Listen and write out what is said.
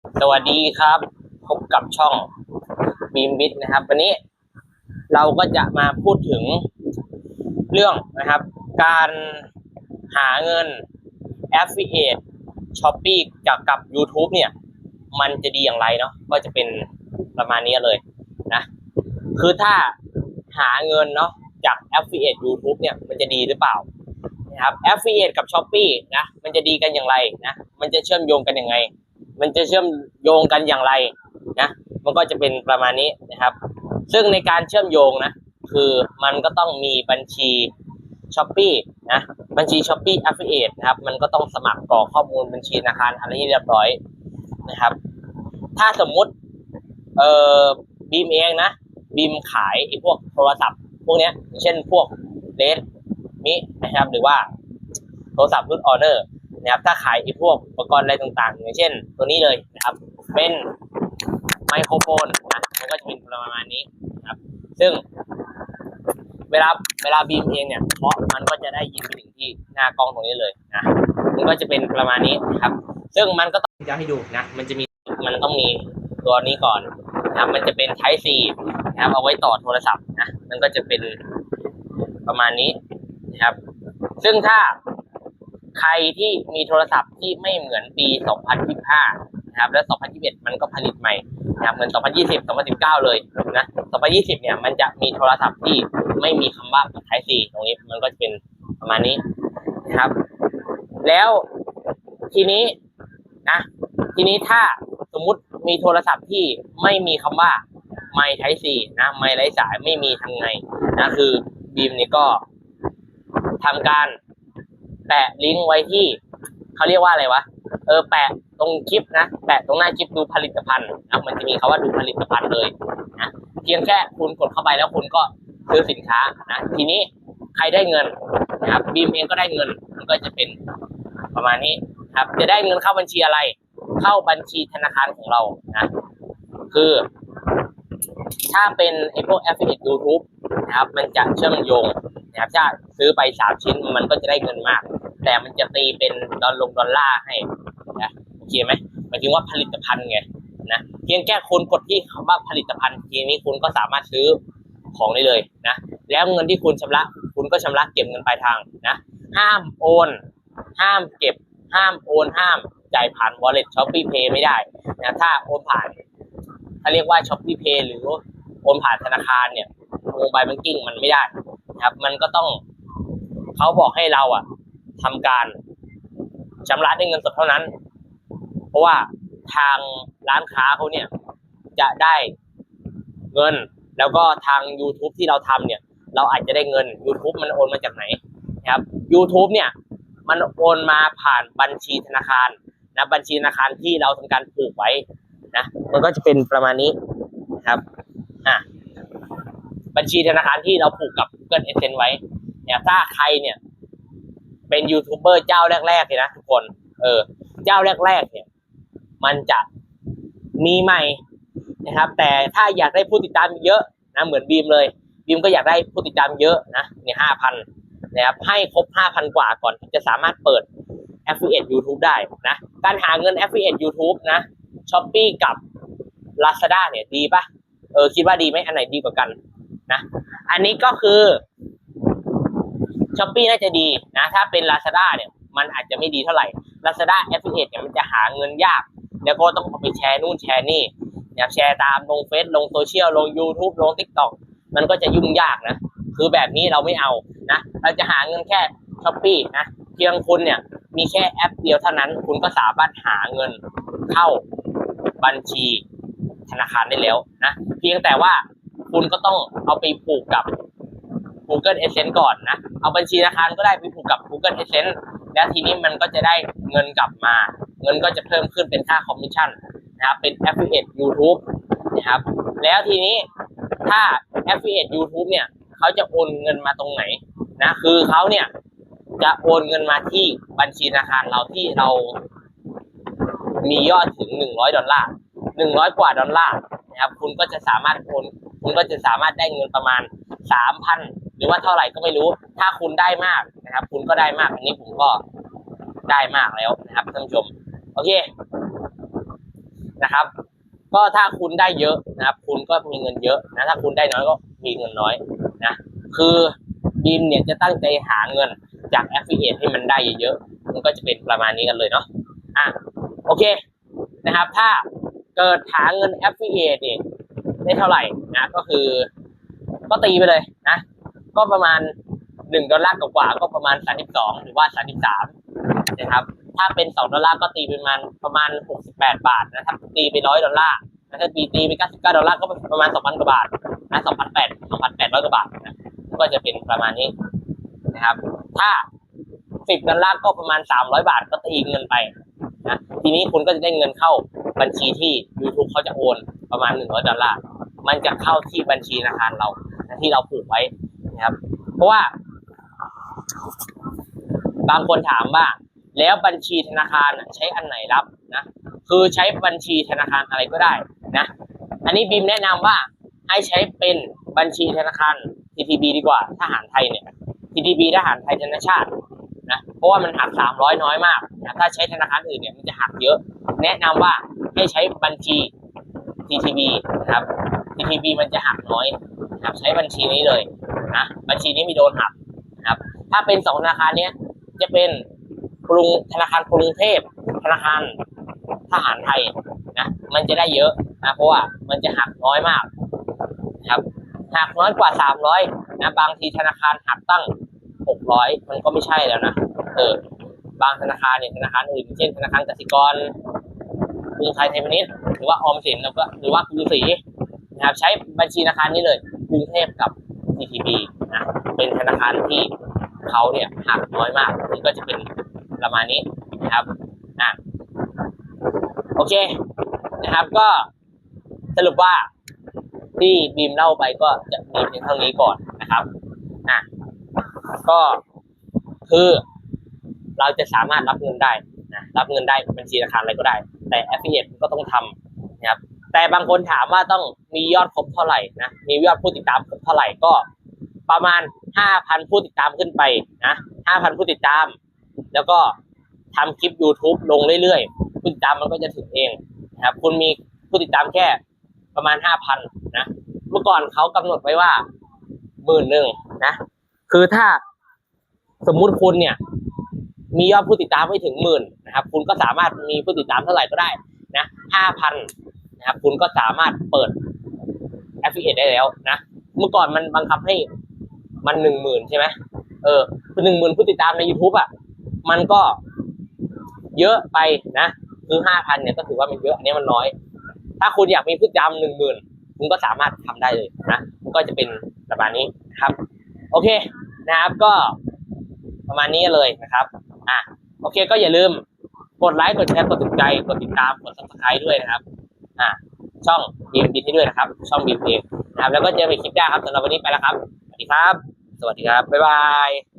สวัสดีครับ พบกับช่องบีมบิทนะครับ วันนี้เราก็จะมาพูดถึงเรื่องนะครับ การหาเงิน Affiliate Shopee จากกับ YouTube เนี่ย มันจะดีอย่างไรเนาะก็จะเป็นประมาณนี้เลยนะคือถ้าหาเงินเนาะจาก Affiliate YouTube เนี่ยมันจะดีหรือเปล่านะครับ Affiliate กับ Shopee นะมันจะดีกันอย่างไรนะมันจะเชื่อมโยงกันยังไง มันจะเชื่อมโยงกันอย่างไรนะมันก็จะเป็นประมาณนี้นะครับ ซึ่งในการเชื่อมโยงนะคือมันก็ต้องมีบัญชี s h อ p e e นะบัญชี s h อ p e e Affiliate นะครับ มันก็ต้องสมัครกรอกข้อมูลบัญชีธนาคารอะไรให้เรียบร้อยนะครับ ถ้าสมมุติเอ่อบีมเองนะบีมขายไอ้พวกโทรศัพท์ พวกเนี้ยเช่นพวกเลสมินะครับ หรือว่าโทรศัพท์รุ่นออเนอร์ นะครับถ้าขายไอ้พวกอุปกรณ์อะไรต่างๆ อย่างเช่น ตัวนี้เลยนะครับ เป็นไมโครโฟนนะมันก็จะเป็นประมาณนี้นะครับ ซึ่ง เวลาเวลาบีมเองเนี่ยเพราะมันก็จะได้ยินไปถึงที่หน้ากล้องตรงนี้เลยนะมันก็จะเป็นประมาณนี้นะครับ ซึ่งมันก็ต้องจะให้ดูนะมันจะมีมันต้องมีตัวนี้ก่อนนะครับมันจะเป็น Type C นะครับเอาไว้ต่อโทรศัพท์นะมันก็จะเป็นประมาณนี้นะครับ ซึ่งถ้า ใครที่มีโทรศัพท์ที่ไม่เหมือนปี 2025 นะครับ และ2021 มันก็ผลิตใหม่นะครับเหมือน 2020 2019 เลยนะ 2020 เนี่ย มันจะมีโทรศัพท์ที่ไม่มีคำว่า Type C ตรงนี้มันก็จะเป็นประมาณนี้นะครับ แล้วทีนี้นะ ทีนี้ถ้าสมมุติมีโทรศัพท์ที่ไม่มีคำว่าไม่ไทซีนะ ไม่ไร้สายไม่มีทำไงนะคือบีมเนี่ยก็ทำการ แปะลิงก์ไว้ที่เขาเรียกว่าอะไรวะ เออ แปะตรงคลิปนะ แปะตรงหน้าคลิปดูผลิตภัณฑ์นะมันจะมีคาว่าดูผลิตภัณฑ์เลยนะเพียงแค่คุณกดเข้าไปแล้วคุณก็ซื้อสินค้านะ ทีนี้ใครได้เงินนะครับบีมเองก็ได้เงิน มันก็จะเป็นประมาณนี้ครับ จะได้เงินเข้าบัญชีอะไร เข้าบัญชีธนาคารของเรานะคือ ถ้าเป็นไอพวก affiliate YouTube นะครับ มันจะเชื่อมโยงนะครับถ้าซื้อไปสามชิ้นมันก็จะได้เงินมาก แต่มันจะตีเป็นดอลลงดอลลาร์ให้นะโอเคไหมหมายถึงว่าผลิตภัณฑ์ไงนะเพียงแค่คุณกดที่คำว่าผลิตภัณฑ์ทีนี้คุณก็สามารถซื้อของได้เลยนะแล้วเงินที่คุณชำระ คุณก็ชำระเก็บเงินปลายทางนะห้ามโอน ห้ามเก็บ ห้ามโอน ห้ามจ่ายผ่าน wallet shopee pay ไม่ได้นะถ้าโอนผ่านเขาเรียกว่า shopee pay หรือโอนผ่านธนาคารเนี่ยโมบายแบงกิ้งมันไม่ได้นะครับ มันก็ต้องเขาบอกให้เราอะ ทำการชำระด้วยเงินสดเท่านั้น เพราะว่าทางร้านค้าเขาเนี่ยจะได้เงิน แล้วก็ทาง YouTube ที่เราทำเนี่ย เราอาจจะได้เงิน YouTube มันโอนมาจากไหนนะครับ YouTube เนี่ยมันโอนมาผ่านบัญชีธนาคารนะบัญชีธนาคารที่เราทำการผูกไว้นะมันก็จะเป็นประมาณนี้นะครับอะบัญชีธนาคารที่เราผูกกับ Google Adsense ไว้เนี่ยถ้าใครเนี่ย เป็นยูทูบเบอร์เจ้าแรกๆเลยนะทุกคน เออ เจ้าแรกๆเนี่ย มันจะมีใหม่นะครับ แต่ถ้าอยากได้ผู้ติดตามเยอะนะเหมือนบีมเลยบีมก็อยากได้ผู้ติดตามเยอะนะเนี่ยห้าพันนะครับให้ครบ5,000กว่าก่อนจะสามารถเปิด Affiliate YouTube ได้นะการหาเงิน Affiliate YouTube นะ Shopee กับ Lazada เนี่ยดีปะเออคิดว่าดีไหมอันไหนดีกว่ากันนะ อันนี้ก็คือ Shopee น่าจะดีนะถ้าเป็น Lazada เนี่ยมันอาจจะไม่ดีเท่าไหร่ Lazada Affiliate เนี่ยมันจะหาเงินยาก แล้วก็ต้องเอาไปแชร์นู่นแชร์นี่นะครับแชร์ตามลงเฟซลงโซเชียลลง YouTube ลง TikTok มันก็จะยุ่งยากนะ คือแบบนี้เราไม่เอานะ เราจะหาเงินแค่ช้อปปี้นะเพียงคุณเนี่ยมีแค่แอปเดียวเท่านั้น คุณก็สามารถหาเงินเข้าบัญชีธนาคารได้แล้วนะเพียงแต่ว่าคุณก็ต้องเอาไปผูกกับ Google Adsense ก่อนนะ เอาบัญชีธนาคารก็ได้ไปผูกกับ Google Adsense แล้วทีนี้มันก็จะได้เงินกลับมา เงินก็จะเพิ่มขึ้นเป็นค่าคอมมิชชั่นนะครับเป็น Affiliate YouTube นะครับแล้วทีนี้ถ้า Affiliate YouTube เนี่ยเขาจะโอนเงินมาตรงไหนนะคือเขาเนี่ยจะโอนเงินมาที่บัญชีธนาคารเราที่เรา มียอดถึงหนึ่งร้อยดอลลาร์หนึ่งร้อยกว่าดอลลาร์นะครับคุณก็จะสามารถโอนคุณก็จะสามารถได้เงินประมาณสามพัน รือว่าเท่าไหร่ก็ไม่รู้ ถ้าคุณได้มากนะครับ คุณก็ได้มาก อันนี้ผมก็ได้มากแล้วนะครับท่านผู้ชม โอเคนะครับ ก็ถ้าคุณได้เยอะนะครับ คุณก็มีเงินเยอะนะถ้าคุณได้น้อยก็มีเงินน้อยนะคือบีมเนี่ยจะตั้งใจหาเงินจาก affiliate ให้มันได้เยอะๆมันก็จะเป็นประมาณนี้กันเลยเนาะอะโอเคนะครับ ถ้าเกิดหาเงิน affiliate เนี่ยได้เท่าไหร่นะก็คือก็ตีไปเลยนะ ก็ประมาณหนึ่งดอลลาร์กว่าก็ประมาณสามสิบสองหรือว่าสามสิบสามนะครับ ถ้าเป็นสองดอลลาร์ก็ตีเป็นประมาณประมาณหกสิบแปดบาทนะถ้าตีไปร้อยดอลลาร์นะถ้าตีตีไปเก้าสิบเก้าดอลลาร์ก็ประมาณสองพันกว่าบาทนะสองพันแปดสองพันแปดร้อยกว่าบาทนะก็จะเป็นประมาณนี้นะครับ ถ้าสิบดอลลาร์ก็ประมาณสามร้อยบาทก็ตีเงินไปนะทีนี้คุณก็จะได้เงินเข้าบัญชีที่ YouTube เขาจะโอนประมาณหนึ่งร้อยดอลลาร์มันจะเข้าที่บัญชีธนาคารเรานะที่เราผูกไว้ นะครับ เพราะว่า บางคนถามว่าแล้วบัญชีธนาคารใช้อันไหนรับนะคือใช้บัญชีธนาคารอะไรก็ได้นะ อันนี้บีมแนะนำว่าให้ใช้เป็นบัญชีธนาคาร TTB ดีกว่าทหารไทยเนี่ย TTB ทหารไทยธนชาตินะเพราะว่ามันหักสามร้อยน้อยมากนะถ้าใช้ธนาคารอื่นเนี่ยมันจะหักเยอะ แนะนำว่าให้ใช้บัญชี TTB นะครับ TTB มันจะหักน้อยนะครับใช้บัญชีนี้เลย นะบัญชีนี้มีโดนหักนะครับ ถ้าเป็นสองธนาคารเนี้ยจะเป็นกรุงธนาคารกรุงเทพธนาคารทหารไทยนะมันจะได้เยอะนะเพราะว่ามันจะหักน้อยมากนะครับหักน้อยกว่าสามร้อยนะบางทีธนาคารหักตั้งหกร้อยมันก็ไม่ใช่แล้วนะเออบางธนาคารเนี่ยธนาคารอื่นเช่นธนาคารกสิกรกรุงไทยไทยพาณิชย์หรือว่าออมสินแล้วก็หรือว่ากรุงศรีนะครับใช้บัญชีธนาคารนี้เลยกรุงเทพกับ TTB นะเป็นธนาคารที่เขาเนี่ยหักน้อยมากมันก็จะเป็นประมาณนี้นะครับอะโอเคนะครับก็สรุปว่าที่บีมเล่าไปก็จะมีเพียงเท่านี้ก่อนนะครับอะก็คือเราจะสามารถรับเงินได้นะรับเงินได้บัญชีธนาคารอะไรก็ได้ แต่ affiliate ก็ต้องทำนะครับ แต่บางคนถามว่าต้องมียอดครบเท่าไหร่นะมียอดผู้ติดตามครบเท่าไหร่ก็ ประมาณห้าพันผู้ติดตามขึ้นไปนะห้าพันผู้ติดตาม แล้วก็ทำคลิป YouTube ลงเรื่อยๆ ผู้ติดตามมันก็จะถึงเองนะครับคุณมีผู้ติดตามแค่ประมาณห้าพันนะเมื่อก่อนเขากำหนดไว้ว่าหมื่นหนึ่งนะคือถ้าสมมุติคุณเนี่ย มียอดผู้ติดตามไม่ถึงหมื่นนะครับ คุณก็สามารถมีผู้ติดตามเท่าไหร่ก็ได้นะห้าพัน นะครับคุณก็สามารถเปิด affiliate ได้แล้วนะ เมื่อก่อนมันบังคับให้มันหนึ่งหมื่นใช่ไหมเออคือหนึ่งหมื่นผู้ติดตามใน YouTube อะ มันก็เยอะไปนะ คือห้าพันเนี่ยก็ถือว่ามันเยอะ อันนี้มันน้อย ถ้าคุณอยากมีผู้ติดตามหนึ่งหมื่นคุณก็สามารถทำได้เลยนะ มันก็จะเป็นประมาณนี้ครับ โอเคนะครับก็ประมาณนี้เลยนะครับ อะ โอเคก็อย่าลืมกดไลค์ กดแชร์ กดถูกใจ กดติดตาม กด subscribe ด้วยนะครับ อะช่องบีมบินให้ด้วยนะครับ ช่องบีมเองนะครับแล้วก็เจอกันใหม่คลิปหน้าครับสำหรับวันนี้ไปแล้วครับ สวัสดีครับ สวัสดีครับบ๊ายบาย